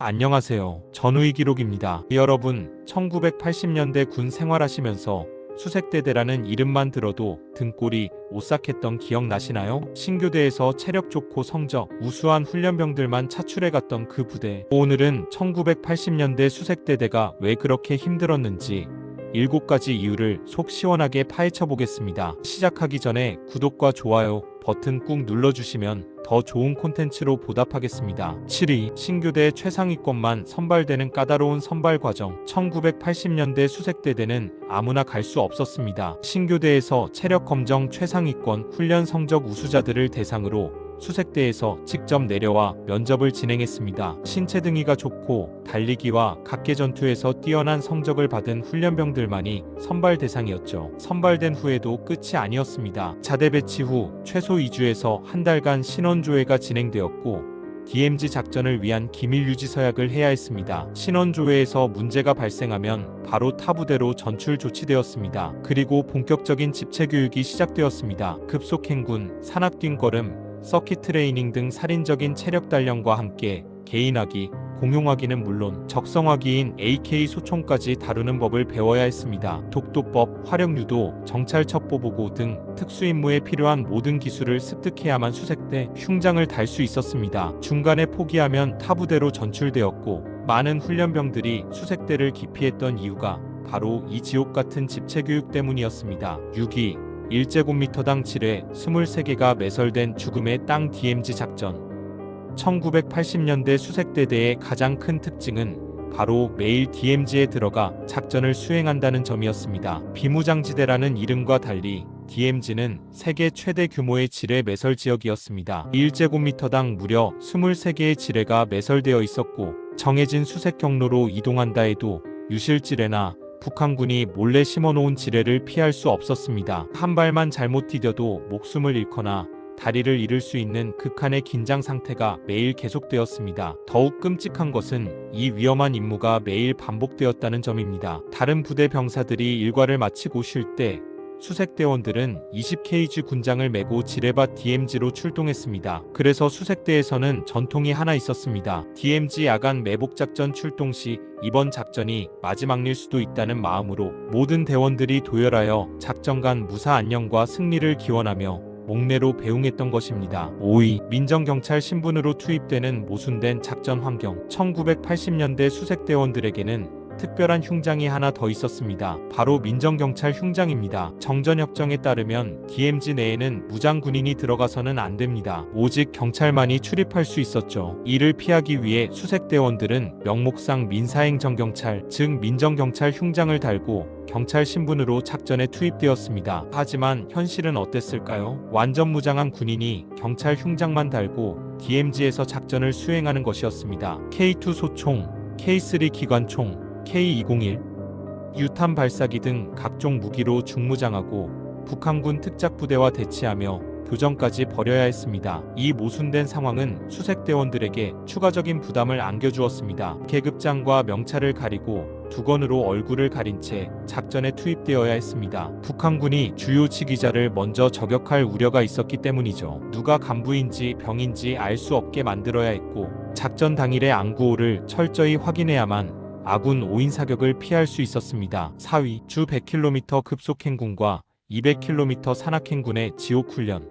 안녕하세요. 전우희 기록입니다. 여러분, 1980년대 군 생활하시면서 수색대대라는 이름만 들어도 등골이 오싹했던 기억 나시나요? 신교대에서 체력 좋고 성적 우수한 훈련병들만 차출해 갔던 그 부대. 오늘은 1980년대 수색대대가 왜 그렇게 힘들었는지 일곱 가지 이유를 속 시원하게 파헤쳐 보겠습니다. 시작하기 전에 구독과 좋아요 버튼 꾹 눌러주시면 더 좋은 콘텐츠로 보답하겠습니다. 7위 신교대 최상위권만 선발되는 까다로운 선발 과정 1980년대 수색대대는 아무나 갈 수 없었습니다. 신교대에서 체력 검정 최상위권 훈련 성적 우수자들을 대상으로 수색대에서 직접 내려와 면접을 진행했습니다. 신체 등위가 좋고 달리기와 각계 전투에서 뛰어난 성적을 받은 훈련병들만이 선발 대상이었죠. 선발된 후에도 끝이 아니었습니다. 자대 배치 후 최소 2주에서 한 달간 신원조회가 진행되었고 DMZ 작전을 위한 기밀 유지 서약을 해야 했습니다. 신원 조회에서 문제가 발생하면 바로 타 부대로 전출 조치되었습니다. 그리고 본격적인 집체 교육이 시작되었습니다. 급속 행군, 산악 뛴걸음, 서킷 트레이닝 등 살인적인 체력 단련과 함께 개인화기, 공용화기는 물론 적성화기인 AK 소총까지 다루는 법을 배워야 했습니다. 독도법, 화력유도, 정찰 첩보 보고 등 특수 임무에 필요한 모든 기술을 습득해야만 수색대 흉장을 달 수 있었습니다. 중간에 포기하면 타부대로 전출되었고 많은 훈련병들이 수색대를 기피했던 이유가 바로 이 지옥 같은 집체 교육 때문이었습니다. 6위 일제곱미터당 7회 23개가 매설된 죽음의 땅 DMZ 작전 1980년대 수색대대의 가장 큰 특징은 바로 매일 DMZ에 들어가 작전을 수행한다는 점이었습니다. 비무장지대라는 이름과 달리 DMZ는 세계 최대 규모의 지뢰 매설 지역이었습니다. 1제곱미터당 무려 23개의 지뢰가 매설되어 있었고 정해진 수색 경로로 이동한다 해도 유실지뢰나 북한군이 몰래 심어놓은 지뢰를 피할 수 없었습니다. 한 발만 잘못 디뎌도 목숨을 잃거나 다리를 잃을 수 있는 극한의 긴장 상태가 매일 계속되었습니다. 더욱 끔찍한 것은 이 위험한 임무가 매일 반복되었다는 점입니다. 다른 부대 병사들이 일과를 마치고 쉴 때 수색대원들은 20kg 군장을 메고 지뢰밭 DMZ로 출동했습니다. 그래서 수색대에서는 전통이 하나 있었습니다. DMZ 야간 매복 작전 출동 시 이번 작전이 마지막일 수도 있다는 마음으로 모든 대원들이 도열하여 작전 간 무사 안녕과 승리를 기원하며 목내로 배웅했던 것입니다. 5위 민정경찰 신분으로 투입되는 모순된 작전 환경 1980년대 수색대원들에게는 특별한 흉장이 하나 더 있었습니다. 바로 민정경찰 흉장입니다. 정전협정에 따르면 DMZ 내에는 무장 군인이 들어가서는 안 됩니다. 오직 경찰만이 출입할 수 있었죠. 이를 피하기 위해 수색대원들은 명목상 민사행정경찰, 즉 민정경찰 흉장을 달고 경찰 신분으로 작전에 투입되었습니다. 하지만 현실은 어땠을까요? 완전 무장한 군인이 경찰 흉장만 달고 DMZ에서 작전을 수행하는 것이었습니다. K2 소총, K3 기관총, K201, 유탄 발사기 등 각종 무기로 중무장하고 북한군 특작부대와 대치하며 교전까지 벌여야 했습니다. 이 모순된 상황은 수색대원들에게 추가적인 부담을 안겨주었습니다. 계급장과 명찰을 가리고 두건으로 얼굴을 가린 채 작전에 투입되어야 했습니다. 북한군이 주요 지기자를 먼저 저격할 우려가 있었기 때문이죠. 누가 간부인지 병인지 알 수 없게 만들어야 했고 작전 당일의 안구호를 철저히 확인해야만 아군 5인 사격을 피할 수 있었습니다. 4위 주 100km 급속 행군과 200km 산악 행군의 지옥 훈련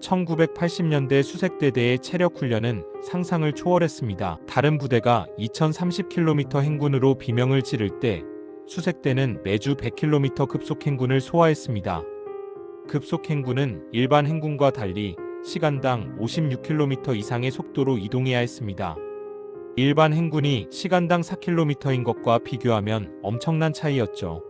1980년대 수색대대의 체력 훈련은 상상을 초월했습니다. 다른 부대가 2030km 행군으로 비명을 지를 때 수색대는 매주 100km 급속 행군을 소화했습니다. 급속 행군은 일반 행군과 달리 시간당 56km 이상의 속도로 이동해야 했습니다. 일반 행군이 시간당 4km인 것과 비교하면 엄청난 차이였죠.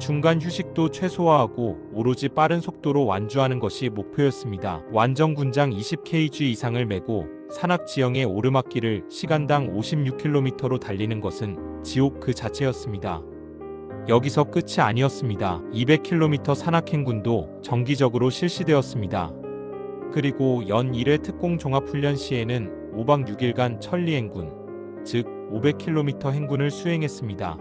중간 휴식도 최소화하고 오로지 빠른 속도로 완주하는 것이 목표였습니다. 완전 군장 20kg 이상을 메고 산악 지형의 오르막길을 시간당 56km로 달리는 것은 지옥 그 자체였습니다. 여기서 끝이 아니었습니다. 200km 산악 행군도 정기적으로 실시되었습니다. 그리고 연 1회 특공 종합훈련 시에는 5박 6일간 천리 행군, 즉 500km 행군을 수행했습니다.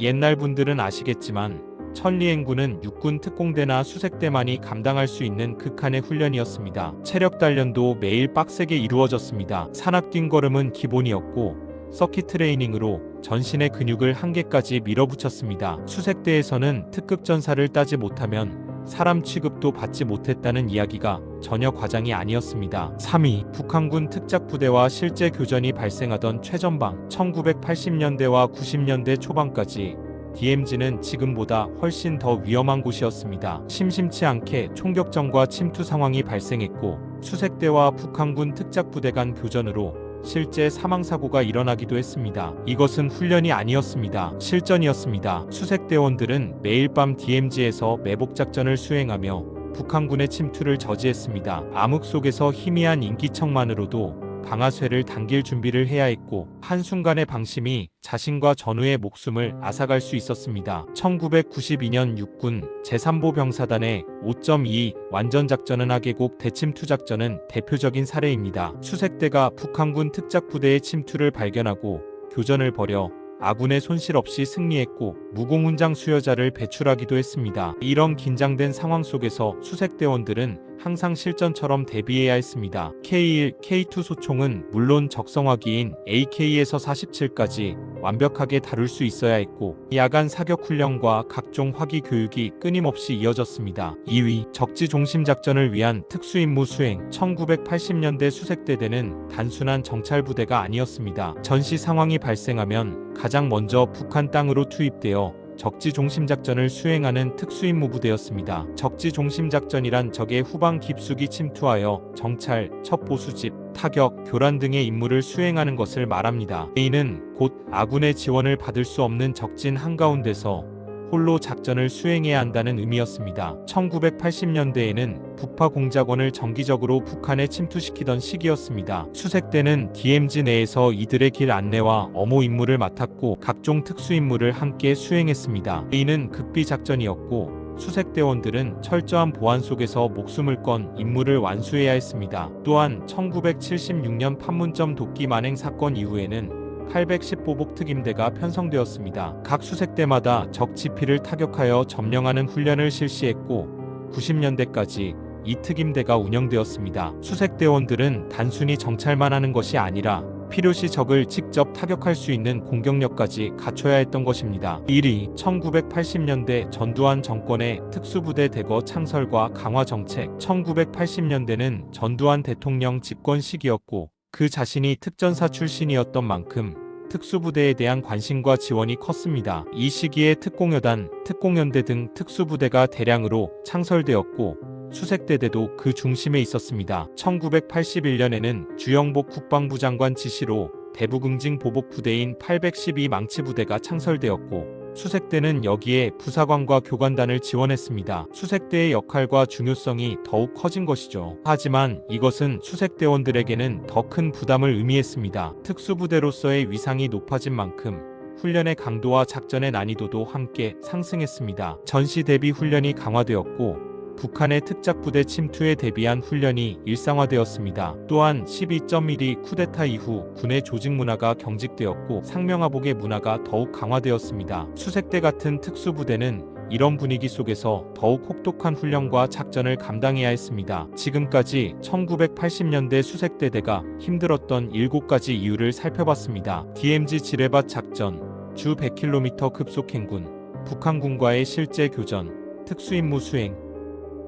옛날 분들은 아시겠지만 천리 행군은 육군 특공대나 수색대만이 감당할 수 있는 극한의 훈련이었습니다. 체력 단련도 매일 빡세게 이루어졌습니다. 산악 뛴걸음은 기본이었고 서킷 트레이닝으로 전신의 근육을 한계까지 밀어붙였습니다. 수색대에서는 특급 전사를 따지 못하면 사람 취급도 받지 못했다는 이야기가 전혀 과장이 아니었습니다. 3위 북한군 특작부대와 실제 교전이 발생하던 최전방 1980년대와 90년대 초반까지 DMZ는 지금보다 훨씬 더 위험한 곳이었습니다. 심심치 않게 총격전과 침투 상황이 발생했고 수색대와 북한군 특작부대 간 교전으로 실제 사망사고가 일어나기도 했습니다. 이것은 훈련이 아니었습니다. 실전이었습니다. 수색대원들은 매일 밤 DMZ에서 매복작전을 수행하며 북한군의 침투를 저지했습니다. 암흑 속에서 희미한 인기척만으로도 방아쇠를 당길 준비를 해야 했고 한순간의 방심이 자신과 전우의 목숨을 앗아갈 수 있었습니다. 1992년 육군 제3보 병사단의 5.2 완전작전은 하계곡 대침투 작전은 대표적인 사례입니다. 수색대가 북한군 특작부대의 침투를 발견하고 교전을 벌여 아군의 손실 없이 승리했고 무공훈장 수여자를 배출하기도 했습니다. 이런 긴장된 상황 속에서 수색대원들은 항상 실전처럼 대비해야 했습니다. K1, K2 소총은 물론 적성화기인 AK에서 47까지 완벽하게 다룰 수 있어야 했고 야간 사격 훈련과 각종 화기 교육이 끊임없이 이어졌습니다. 2위 적지 중심 작전을 위한 특수 임무 수행 1980년대 수색대대는 단순한 정찰 부대가 아니었습니다. 전시 상황이 발생하면 가장 먼저 북한 땅으로 투입되어 적지 중심 작전을 수행하는 특수임무 부대였습니다. 적지 중심 작전이란 적의 후방 깊숙이 침투하여 정찰, 첩보 수집, 타격, 교란 등의 임무를 수행하는 것을 말합니다. A는 곧 아군의 지원을 받을 수 없는 적진 한가운데서 홀로 작전을 수행해야 한다는 의미였습니다. 1980년대에는 북파 공작원을 정기적으로 북한에 침투시키던 시기였습니다. 수색대는 DMZ 내에서 이들의 길 안내와 엄호 임무를 맡았고 각종 특수 임무를 함께 수행했습니다. 이는 극비 작전이었고 수색대원들은 철저한 보안 속에서 목숨을 건 임무를 완수해야 했습니다. 또한 1976년 판문점 도끼 만행 사건 이후에는 810보복 특임대가 편성되었습니다. 각 수색대마다 적 지피를 타격하여 점령하는 훈련을 실시했고 90년대까지 이 특임대가 운영되었습니다. 수색대원들은 단순히 정찰만 하는 것이 아니라 필요시 적을 직접 타격할 수 있는 공격력까지 갖춰야 했던 것입니다. 1위 1980년대 전두환 정권의 특수부대 대거 창설과 강화 정책 1980년대는 전두환 대통령 집권 시기였고 그 자신이 특전사 출신이었던 만큼 특수부대에 대한 관심과 지원이 컸습니다. 이 시기에 특공여단, 특공연대 등 특수부대가 대량으로 창설되었고 수색대대도 그 중심에 있었습니다. 1981년에는 주영복 국방부 장관 지시로 대북응징 보복 부대인 812 망치 부대가 창설되었고 수색대는 여기에 부사관과 교관단을 지원했습니다. 수색대의 역할과 중요성이 더욱 커진 것이죠. 하지만 이것은 수색대원들에게는 더 큰 부담을 의미했습니다. 특수부대로서의 위상이 높아진 만큼 훈련의 강도와 작전의 난이도도 함께 상승했습니다. 전시 대비 훈련이 강화되었고 북한의 특작부대 침투에 대비한 훈련이 일상화되었습니다. 또한 12.1이 쿠데타 이후 군의 조직 문화가 경직되었고 상명하복의 문화가 더욱 강화되었습니다. 수색대 같은 특수부대는 이런 분위기 속에서 더욱 혹독한 훈련과 작전을 감당해야 했습니다. 지금까지 1980년대 수색대대가 힘들었던 7가지 이유를 살펴봤습니다. DMZ 지뢰밭 작전, 주 100km 급속 행군, 북한군과의 실제 교전, 특수임무 수행,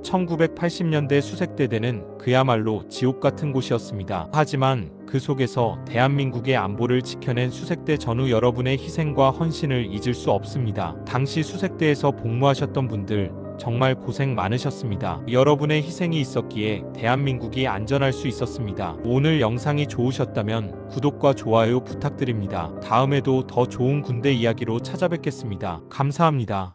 1980년대 수색대대는 그야말로 지옥 같은 곳이었습니다. 하지만 그 속에서 대한민국의 안보를 지켜낸 수색대 전후 여러분의 희생과 헌신을 잊을 수 없습니다. 당시 수색대에서 복무하셨던 분들 정말 고생 많으셨습니다. 여러분의 희생이 있었기에 대한민국이 안전할 수 있었습니다. 오늘 영상이 좋으셨다면 구독과 좋아요 부탁드립니다. 다음에도 더 좋은 군대 이야기로 찾아뵙겠습니다. 감사합니다.